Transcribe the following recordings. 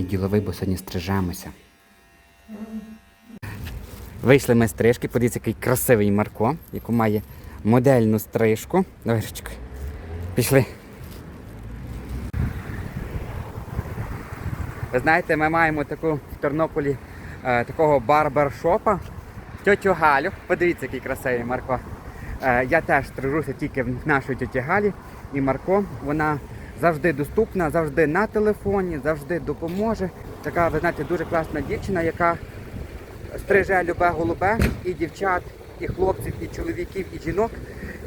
такий діловий, бо сьогодні стрижемося. Вийшли ми стрижки, подивіться, який красивий Марко, яку має модельну стрижку. Давай, Річка, Пішли. Ви знаєте, ми маємо таку в Тернополі е, такого барбершопа. Тьотю Галю. Подивіться, який красивий Марко. Е, я теж стрижуся тільки в нашої тьоті Галі. І Марко, вона завжди доступна, завжди на телефоні, завжди допоможе. Така, ви знаєте, дуже класна дівчина, яка стриже любе голубе, і дівчат, і хлопців, і чоловіків, і жінок,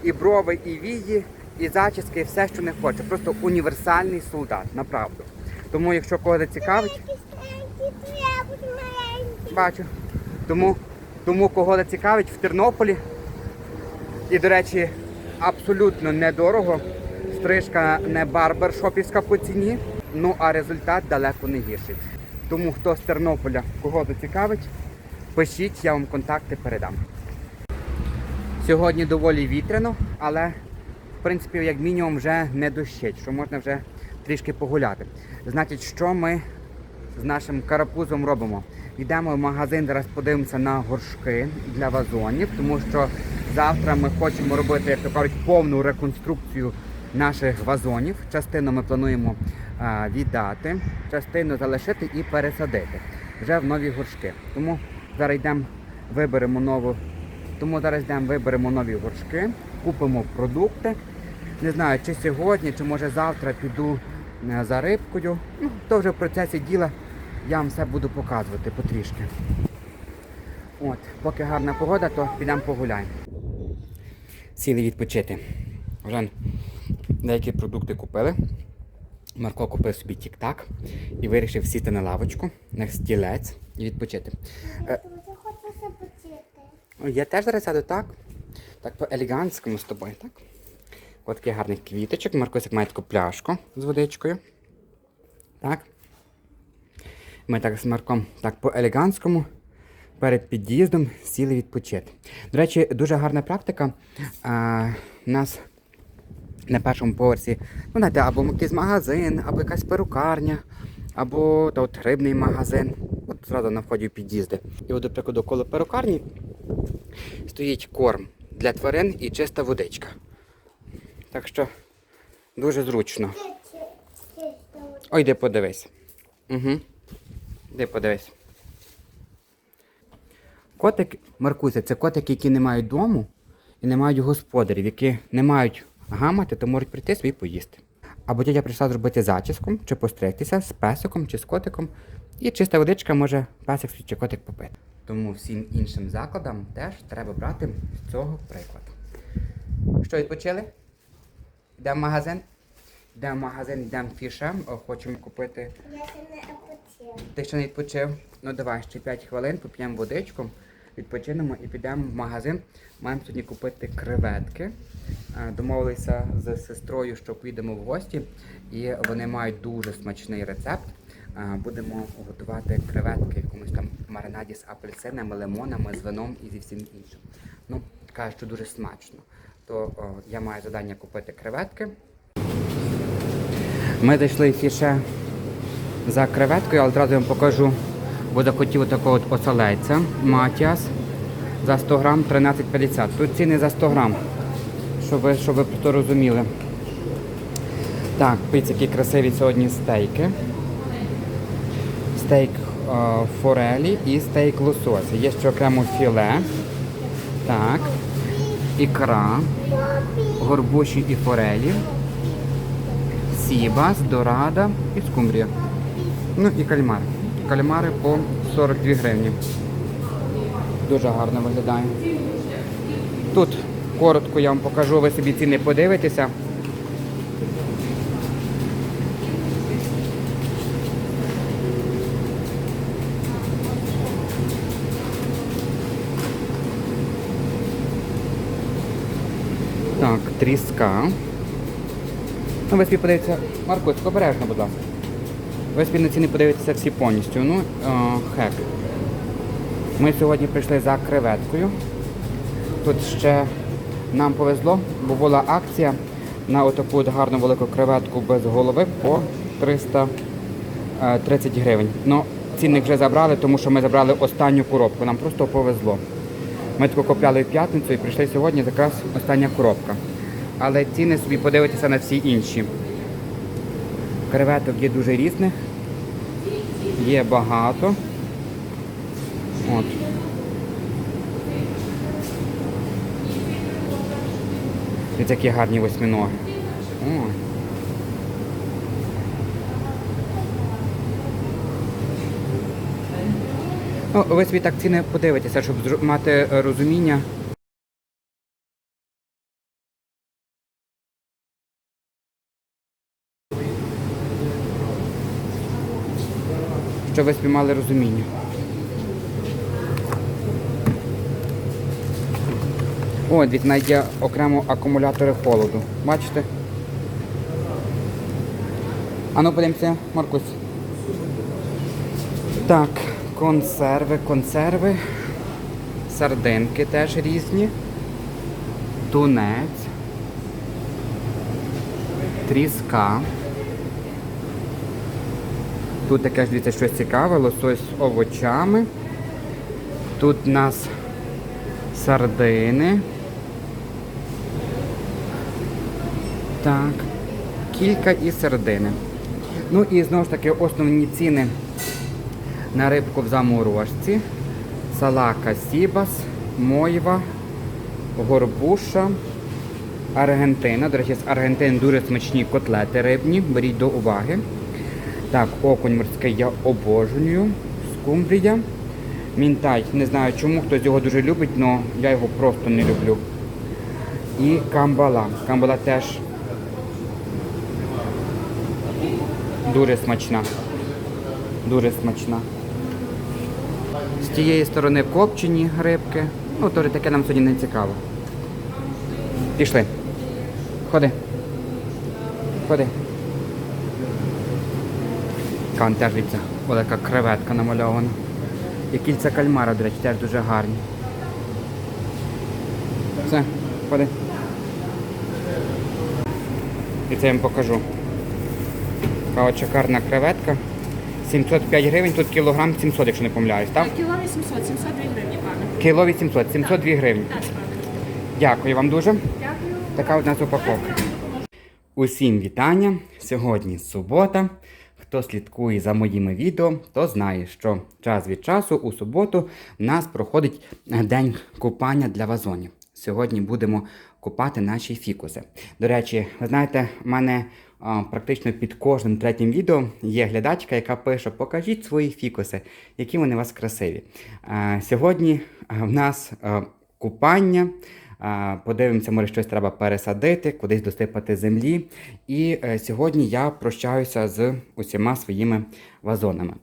і брови, і вії, і зачіски, і все, що не хоче. Просто універсальний солдат, направду. Тому, якщо когось цікавить, бачу. Тому, тому кого зацікавить в Тернополі. І, до речі, абсолютно недорого. Стрижка не барбершопівська по ціні, ну а результат далеко не гірший. Тому хто з Тернополя кого зацікавить, пишіть, я вам контакти передам. Сьогодні доволі вітряно, але в принципі, як мінімум, вже не дощить, що можна вже трішки погуляти. Значить, що ми з нашим карапузом робимо? Йдемо в магазин, зараз подивимося на горшки для вазонів, тому що завтра ми хочемо робити, як то кажуть, повну реконструкцію наших вазонів. Частину ми плануємо віддати, частину залишити і пересадити вже в нові горшки. Тому зараз йдемо, виберемо нову. Тому зараз йдемо, виберемо нові горшки, купимо продукти. Не знаю, чи сьогодні, чи може завтра піду е, за рибкою. Ну, то вже в процесі діла я вам все буду показувати потрішки. От, поки гарна погода, то підемо погуляємо. Сіли відпочити. Вже деякі продукти купили. Марко купив собі тік-так і вирішив сіти на лавочку, на стілець і відпочити. Е, почити. Я теж зараз сяду так. Так по-елегантському з тобою, так? От такий гарний квіточок. Маркосик має таку пляшку з водичкою. Так. Ми так з Марком так по-елегантському перед під'їздом сіли відпочити. До речі, дуже гарна практика. А, у нас на першому поверсі, ну, знаєте, або якийсь магазин, або якась перукарня, або та от рибний магазин. От зразу на вході під'їзди. І от, до прикладу, коло перукарні стоїть корм для тварин і чиста водичка. Так що дуже зручно. Ой, йди подивись. Угу. Йди подивись. Котик, Маркуся, це котики, які не мають дому і не мають господарів, які не мають гамати, то можуть прийти собі поїсти. Або тітя прийшла зробити зачіску, чи постригтися з песиком чи з котиком, і чиста водичка може песик свій чи котик попити. Тому всім іншим закладам теж треба брати з цього приклад. Що відпочили? Йдемо в магазин? Йдемо в магазин, йдемо фішем, хочемо купити. Я ще не почив. Ти ще не відпочив? Ну давай ще 5 хвилин, поп'ємо водичку, відпочинемо і підемо в магазин. Маємо сьогодні купити креветки. Е, Домовилися з сестрою, що поїдемо в гості, і вони мають дуже смачний рецепт. Е, Будемо готувати креветки в якомусь там маринаді з апельсинами, лимонами, з вином і зі всім іншим. Ну, кажуть, що дуже смачно. То о, я маю завдання купити креветки. Ми зайшли фіше за креветкою, але одразу я вам покажу. Бо захотів такого от оселедця Матіас за 100 грам 13,50. Тут ціни за 100 грам, щоб ви, щоб ви то розуміли. Так, дивіться, які красиві сьогодні стейки. Стейк е, форелі і стейк лосося. Є ще окремо філе. Так. Ікра, горбуші і форелі. Сібас, дорада і скумбрія. Ну і кальмар. Кальмари по 42 гривні. Дуже гарно виглядає. Тут коротко я вам покажу, ви собі ціни подивитеся. Так, тріска. Ну, ви собі подивіться, Маркус, обережно, будь ласка. Ви на ціни подивитеся всі повністю. Ну, о, хек. Ми сьогодні прийшли за креветкою. Тут ще нам повезло, бо була акція на отаку от гарну велику креветку без голови по 300 е, 30 гривень. Ну, цінник вже забрали, тому що ми забрали останню коробку. Нам просто повезло. Ми тако купляли в п'ятницю і прийшли сьогодні якраз остання коробка. Але ціни собі подивитися на всі інші. Креветок є дуже різних. Є багато. От. Ось які гарні восьминоги. О. Ну, ви собі так ціни подивитеся, щоб мати е, розуміння. Щоб ви собі мали розуміння. О, дивіться, навіть є окремо акумулятори холоду. Бачите? А ну подивимося, Маркус. Так, консерви, консерви. Сардинки теж різні. Тунець. Тріска. Тут таке ж дивіться щось цікаве, лосось з овочами. Тут у нас сардини. Так. Кілька і сардини. Ну і знову ж таки основні ціни на рибку в заморожці. Салака Сібас, Мойва, Горбуша, Аргентина. До речі, з Аргентини дуже смачні котлети рибні. Беріть до уваги. Так, окунь морський я обожнюю. Скумбрія. Мінтай. Не знаю чому, хтось його дуже любить, але я його просто не люблю. І камбала. Камбала теж дуже смачна. Дуже смачна. З тієї сторони копчені рибки. Ну, то таке нам сьогодні не цікаво. Пішли. Ходи. Ходи. Кан теж дивіться, велика креветка намальована. І кільця кальмара, до речі, теж дуже гарні. Все, ходи. І це я вам покажу. Така от шикарна креветка. 705 гривень, тут кілограм 700, якщо не помиляюсь, так? Кіло 800, 702 гривні, пане. Кіло 800, 702 гривні. Так, пане. Дякую вам дуже. Дякую. Така от у нас упаковка. Усім вітання. Сьогодні субота. Хто слідкує за моїми відео, то знає, що час від часу у суботу в нас проходить день купання для вазонів. Сьогодні будемо купати наші фікуси. До речі, ви знаєте, в мене а, практично під кожним третім відео є глядачка, яка пише: покажіть свої фікуси, які вони у вас красиві. А, сьогодні а, в нас а, купання. Подивимося, може щось треба пересадити, кудись досипати землі. І е, сьогодні я прощаюся з усіма своїми вазонами.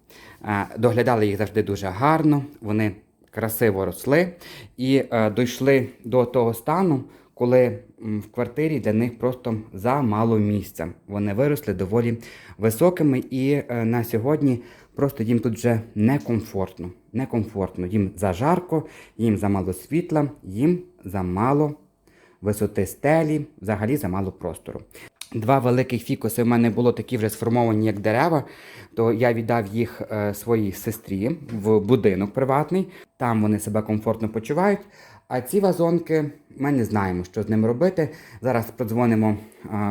Доглядали їх завжди дуже гарно, вони красиво росли і е, дійшли до того стану, коли в квартирі для них просто замало місця. Вони виросли доволі високими, і е, на сьогодні просто їм тут вже некомфортно. Некомфортно. Їм зажарко, їм замало світла, їм замало висоти стелі, взагалі замало простору. Два великих фікуси в мене було такі вже сформовані як дерева, то я віддав їх е, своїй сестрі в будинок приватний. Там вони себе комфортно почувають. А ці вазонки ми не знаємо, що з ними робити. Зараз подзвонимо,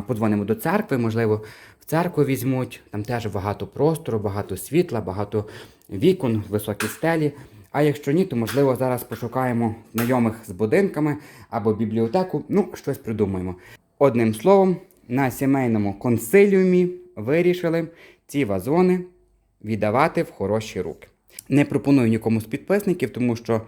подзвонимо до церкви, можливо, в церкву візьмуть. Там теж багато простору, багато світла, багато вікон, високі стелі. А якщо ні, то можливо зараз пошукаємо знайомих з будинками або бібліотеку. Ну, щось придумаємо. Одним словом, на сімейному консиліумі вирішили ці вазони віддавати в хороші руки. Не пропоную нікому з підписників, тому що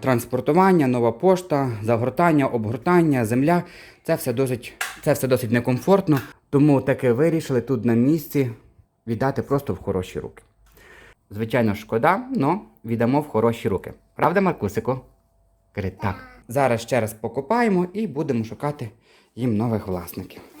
транспортування, нова пошта, загортання, обгортання, земля це все досить, це все досить некомфортно. Тому таки вирішили тут на місці віддати просто в хороші руки. Звичайно, шкода, але віддамо в хороші руки. Правда, Маркусику? Каже, так. Зараз ще раз покупаємо і будемо шукати їм нових власників.